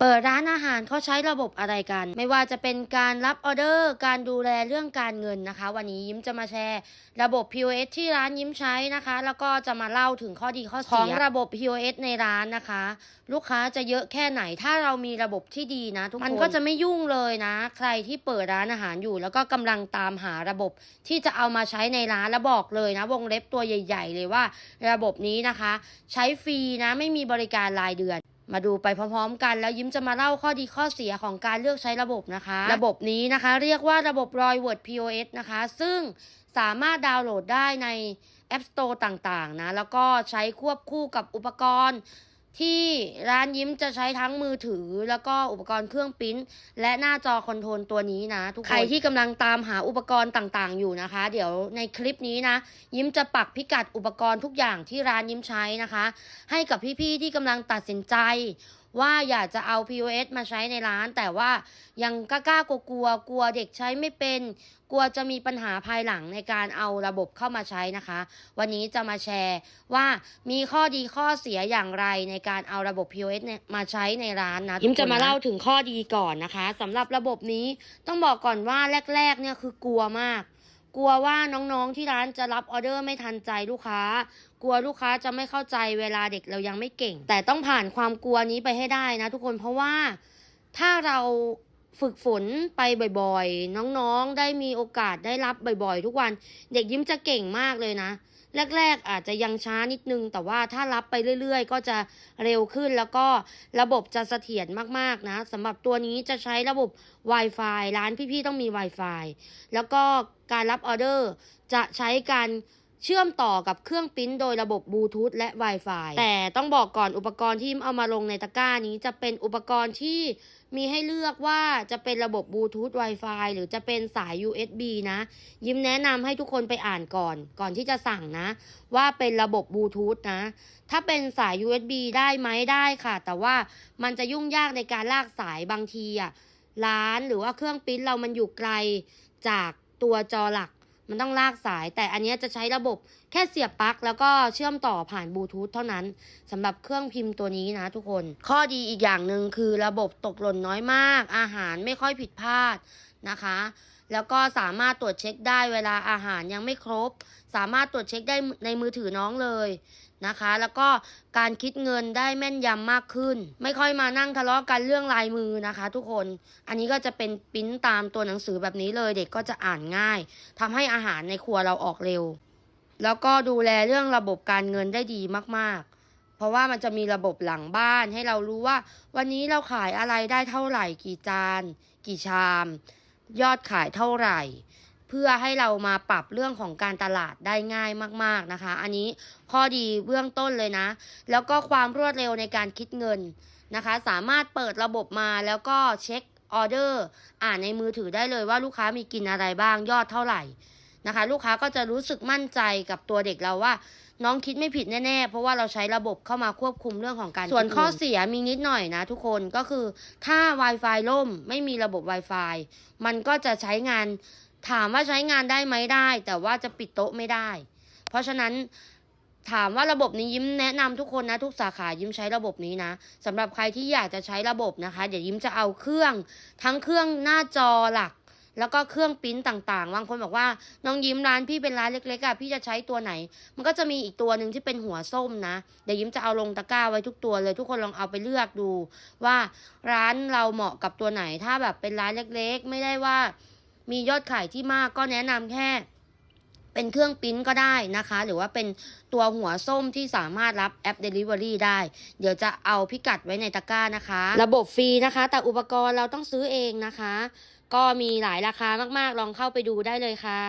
เปิดร้านอาหารเขาใช้ระบบอะไรกัน ไม่ว่าจะเป็นการรับออเดอร์ การดูแลเรื่องการเงินนะคะ วันนี้ยิ้มจะมาแชร์ ระบบ POS ที่ร้านยิ้มใช้นะคะ แล้วก็จะมาเล่าถึงข้อดีข้อเสียของระบบ POS ในร้านนะคะ ลูกค้าจะเยอะแค่ไหนถ้าเรามีระบบที่ดีนะทุกคนมันก็จะไม่ยุ่งเลยนะ ใครที่เปิดร้านอาหารอยู่ แล้วก็กำลังตามหาระบบที่จะเอามาใช้ในร้านแล้วบอกเลยนะ วงเล็บตัวใหญ่ ๆ เลยว่า ระบบนี้นะคะ ใช้ฟรีนะไม่มีบริการรายเดือน มาดูไปพร้อมๆกัน แล้วยิ้มจะมาเล่าข้อดีข้อเสียของการเลือกใช้ระบบนะคะ ระบบนี้นะคะเรียกว่าระบบ r o y w o r d POS นะคะ ซึ่งสามารถดาวน์โหลดได้ใน App Store ต่างๆนะ แล้วก็ใช้ควบคู่กับอุปกรณ์ ที่ร้านยิ้มจะใช้ทั้งมือถือ แล้วก็อุปกรณ์เครื่องพิมพ์และหน้าจอคอนโทรลตัวนี้นะทุกคน ใครที่กำลังตามหาอุปกรณ์ต่างๆ อยู่นะคะ เดี๋ยวในคลิปนี้นะ ยิ้มจะปักพิกัดอุปกรณ์ทุกอย่างที่ร้านยิ้มใช้นะคะ ให้กับพี่ๆที่กำลังตัดสินใจว่าอยากจะเอา POS มาใช้ในร้าน แต่ว่ายังกล้าๆกลัวๆกลัวเด็กใช้ไม่เป็น กลัวจะมีปัญหาภายหลังในการเอาระบบเข้ามาใช้นะคะ วันนี้จะมาแชร์ว่ามีข้อดีข้อเสียอย่างไรในการเอาระบบ POS มาใช้ในร้านนะยิ้มจะมาเล่าถึงข้อดีก่อนนะคะสำหรับระบบนี้ต้องบอกก่อนว่าแรกๆเนี่ยคือกลัวมาก กลัวว่าน้องๆที่ร้านจะรับออเดอร์ไม่ทันใจลูกค้า กลัวลูกค้าจะไม่เข้าใจเวลาเด็กเรายังไม่เก่ง แต่ต้องผ่านความกลัวนี้ไปให้ได้นะทุกคนเพราะว่าถ้าเรา ฝึกฝนไปบ่อยๆ น้องๆ ได้มีโอกาสได้รับบ่อยๆ ทุกวัน เด็กยิ้มจะเก่งมากเลยนะ แรก ๆ อาจจะยังช้านิดนึง แต่ว่าถ้ารับไปเรื่อยๆ ก็จะเร็วขึ้นแล้วก็ระบบจะเสถียรมากๆนะสำหรับตัวนี้จะใช้ระบบ Wi-Fi ร้านพี่ๆ ต้องมี Wi-Fi แล้วก็การรับออเดอร์จะใช้การ เชื่อมต่อกับเครื่องปิ้นโดยระบบบลูทูธและ Wi-Fi แต่ต้องบอกก่อนอุปกรณ์ที่เอามาลงในตะกร้านี้จะเป็นอุปกรณ์ที่มีให้เลือกว่าจะเป็นระบบบลูทูธ Wi-Fi หรือจะเป็นสาย USB นะ ยิ้มแนะนำให้ทุกคนไปอ่านก่อน ก่อนที่จะสั่งนะ ว่าเป็นระบบบลูทูธนะ ถ้าเป็นสาย USB ได้ไหมได้ค่ะ แต่ว่ามันจะยุ่งยากในการลากสายบางทีอะร้านหรือว่าเครื่องปิ้นเรามันอยู่ไกลจากตัวจอหลัก มันต้องลากสาย แต่อันนี้จะใช้ระบบแค่เสียบปลั๊กแล้วก็เชื่อมต่อผ่านบลูทูธเท่านั้นสำหรับเครื่องพิมพ์ตัวนี้นะทุกคน ข้อดีอีกอย่างหนึ่งคือระบบตกหล่นน้อยมาก อาหารไม่ค่อยผิดพลาดนะคะ แล้วก็สามารถตรวจเช็คได้เวลาอาหารยังไม่ครบ สามารถตรวจเช็คได้ในมือถือน้องเลย นะคะ แล้วก็การคิดเงินได้แม่นยำมากขึ้น ไม่ค่อยมานั่งทะเลาะกันเรื่องลายมือนะคะ ทุกคน อันนี้ก็จะเป็นปริ้นตามตัวหนังสือแบบนี้เลยเด็กก็จะอ่านง่ายทำให้อาหารในครัวเราออกเร็ว แล้วก็ดูแลเรื่องระบบการเงินได้ดีมากๆเพราะว่ามันจะมีระบบหลังบ้านให้เรารู้ว่า วันนี้เราขายอะไรได้เท่าไหร่กี่จาน กี่ชาม ยอดขายเท่าไหร่ เพื่อให้เรามาปรับเรื่องของการตลาดได้ง่ายมากๆนะคะ อันนี้ข้อดีเบื้องต้นเลยนะ แล้วก็ความรวดเร็วในการคิดเงินนะคะ สามารถเปิดระบบมาแล้วก็เช็คออเดอร์อ่านในมือถือได้เลยว่าลูกค้ามีกินอะไรบ้างยอดเท่าไหร่นะคะ ลูกค้าก็จะรู้สึกมั่นใจกับตัวเด็กเราว่า น้องคิดไม่ผิดแน่ๆ เพราะว่าเราใช้ระบบเข้ามาควบคุมเรื่องของการส่วนข้อเสียมีนิดหน่อยนะทุกคนก็คือถ้า Wi-Fi ล่มไม่มีระบบ Wi-Fi มันก็จะใช้งาน ถามว่าใช้งานได้ไหมได้ แต่ว่าจะปิดโต๊ะไม่ได้ เพราะฉะนั้นถามว่าระบบนี้ยิ้มแนะนำทุกคนนะ ทุกสาขายิ้มใช้ระบบนี้นะสำหรับใครที่อยากจะใช้ระบบนะคะ เดี๋ยวยิ้มจะเอาเครื่อง ทั้งเครื่องหน้าจอหลัก แล้วก็เครื่องปิ้นต่างๆบางคนบอกว่าน้องยิ้มร้านพี่เป็นร้านเล็กๆอะพี่จะใช้ตัวไหน มันก็จะมีอีกตัวหนึ่งที่เป็นหัวส้มนะ เดี๋ยวยิ้มจะเอาลงตะกร้าไว้ทุกตัวเลย ทุกคนลองเอาไปเลือกดู ว่าร้านเราเหมาะกับตัวไหนถ้าแบบเป็นร้านเล็ก ๆ ไม่ได้ว่า มียอดขายที่มากก็แนะนำแค่เป็นเครื่องปิ้นก็ได้นะคะ หรือว่าเป็นตัวหัวส้มที่สามารถรับแอป Delivery ได้ เดี๋ยวจะเอาพิกัดไว้ในตะกร้านะคะ ระบบฟรีนะคะ แต่อุปกรณ์เราต้องซื้อเองนะคะ ก็มีหลายราคามากๆ ลองเข้าไปดูได้เลยค่ะ